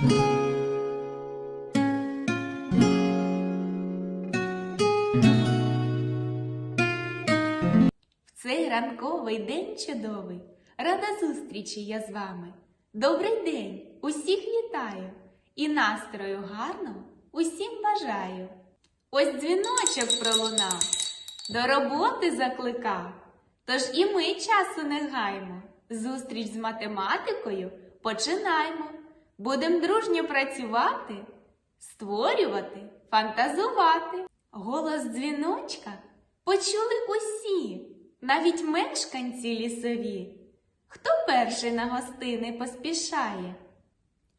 В цей ранковий день чудовий, рада зустрічі я з вами. Добрий день, усіх вітаю і настрою гарного усім бажаю. Ось дзвіночок пролунав, до роботи закликав. Тож і ми часу не гаймо. Зустріч з математикою починаймо. Будем дружньо працювати, створювати, фантазувати. Голос дзвіночка почули усі, навіть мешканці лісові. Хто перший на гостини поспішає?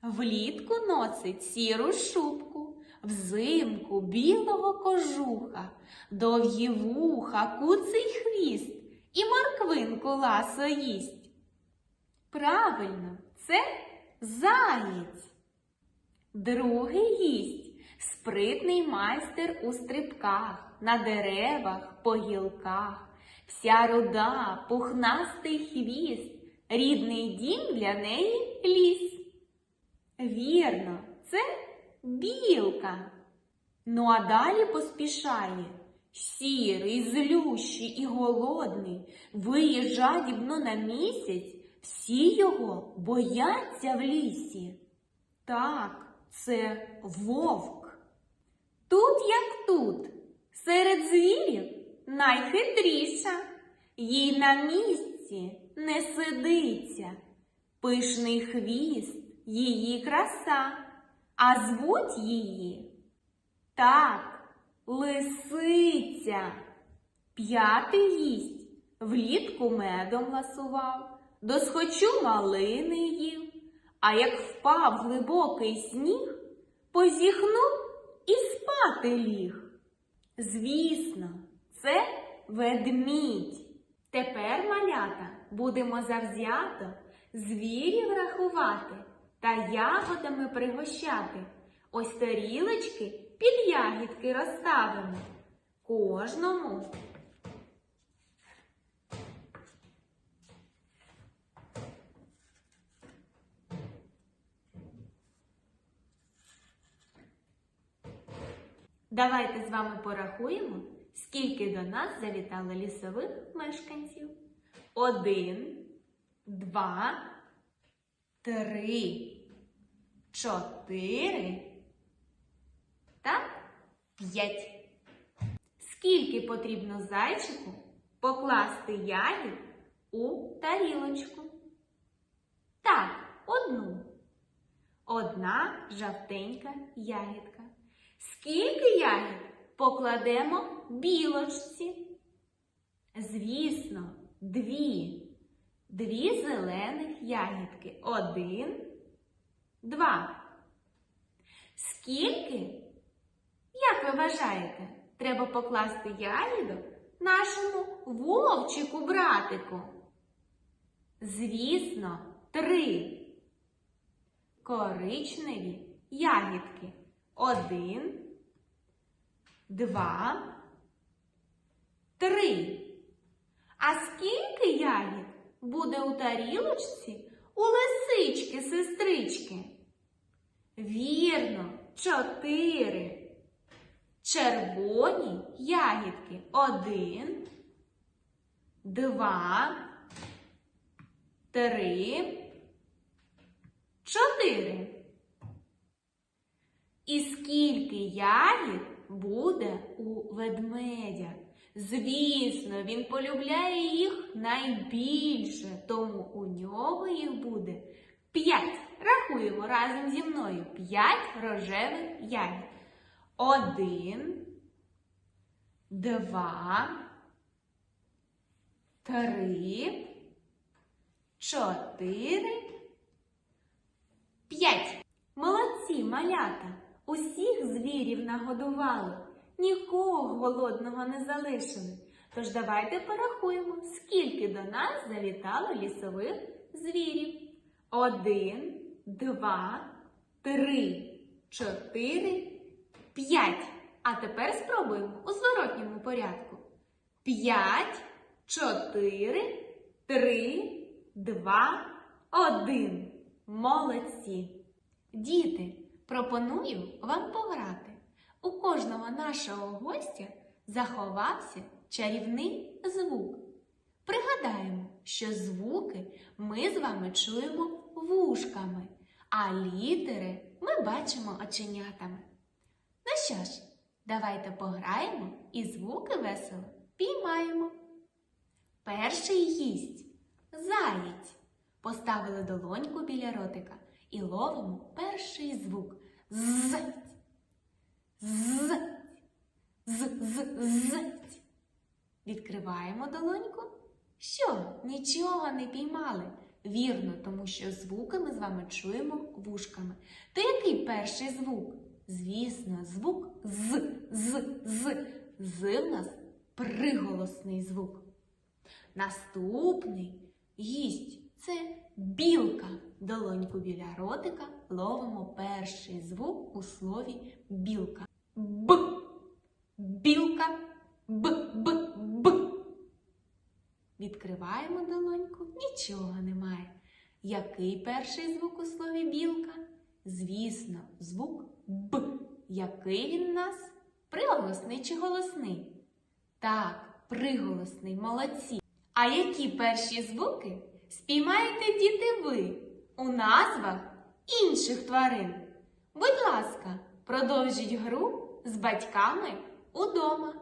Влітку носить сіру шубку, взимку білого кожуха, довгі вуха, куций хвіст і морквинку ласо їсть. Правильно, це заєць. Другий гість спритний майстер у стрибках, на деревах, по гілках, вся руда, пухнастий хвіст, рідний дім для неї ліс. Вірно, це білка. Ну а далі поспішає. Сірий, злющий і голодний, виє жадібно на місяць, всі його бояться в лісі. Так, це вовк. Тут як тут, серед звірів найхитріша, їй на місці не сидиться. Пишний хвіст її краса, а звуть її так, лисиця. П'ятий гість влітку медом ласував, досхочу малини їв, а як впав глибокий сніг, позіхнув і спати ліг. Звісно, це ведмідь. Тепер, малята, будемо завзято звірів рахувати та ягодами пригощати. Ось тарілочки під ягідки розставимо. Кожному. Давайте з вами порахуємо, скільки до нас завітало лісових мешканців. Один, два, три, чотири та п'ять. Скільки потрібно зайчику покласти ягід у тарілочку? Так, одну. Одна жовтенька ягідка. Скільки ягід покладемо білочці? Звісно, дві. Дві зелених ягідки. Один, два. Скільки? Як ви вважаєте, треба покласти ягідок нашому вовчику братику? Звісно, три. Коричневі ягідки. Один, два, три. А скільки ягід буде у тарілочці у лисички сестрички? Вірно, чотири. Червоні ягідки. Один, два, три, чотири. І скільки ягід буде у ведмедя? Звісно, він полюбляє їх найбільше, тому у нього їх буде п'ять. Рахуємо разом зі мною п'ять рожевих ягід. Один, два, три, чотири, п'ять. Молодці, малята! Усіх звірів нагодували, нікого голодного не залишили. Тож давайте порахуємо, скільки до нас завітало лісових звірів. Один, два, три, чотири, п'ять. А тепер спробуємо у зворотньому порядку. П'ять, чотири, три, два, один. Молодці! Діти, пропоную вам пограти. У кожного нашого гостя заховався чарівний звук. Пригадаємо, що звуки ми з вами чуємо вушками, а літери ми бачимо оченятами. Ну що ж, давайте пограємо і звуки весело піймаємо. Перший гість заєць. Поставили долоньку біля ротика і ловимо перший звук. Зать. Зать. З-з-зать. Відкриваємо долоньку. Що? Нічого не піймали. Вірно, тому що звуки ми з вами чуємо вушками. То який перший звук? Звісно, звук з, з, з. З в нас приголосний звук. Наступний гість це білка. Долоньку біля ротика ловимо перший звук у слові білка. Б. Білка. Б, б, б. Відкриваємо долоньку, нічого немає. Який перший звук у слові білка? Звісно, звук Б. Який він у нас? Приголосний чи голосний? Так, приголосний, молодці. А які перші звуки спіймаєте діти ви у назвах інших тварин? Будь ласка, продовжіть гру з батьками удома.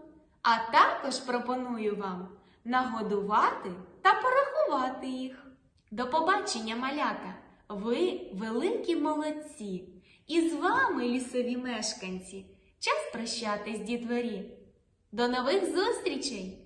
А також пропоную вам нагодувати та порахувати їх. До побачення, малята! Ви великі молодці! І з вами, лісові мешканці, час прощатись, дітворі. До нових зустрічей!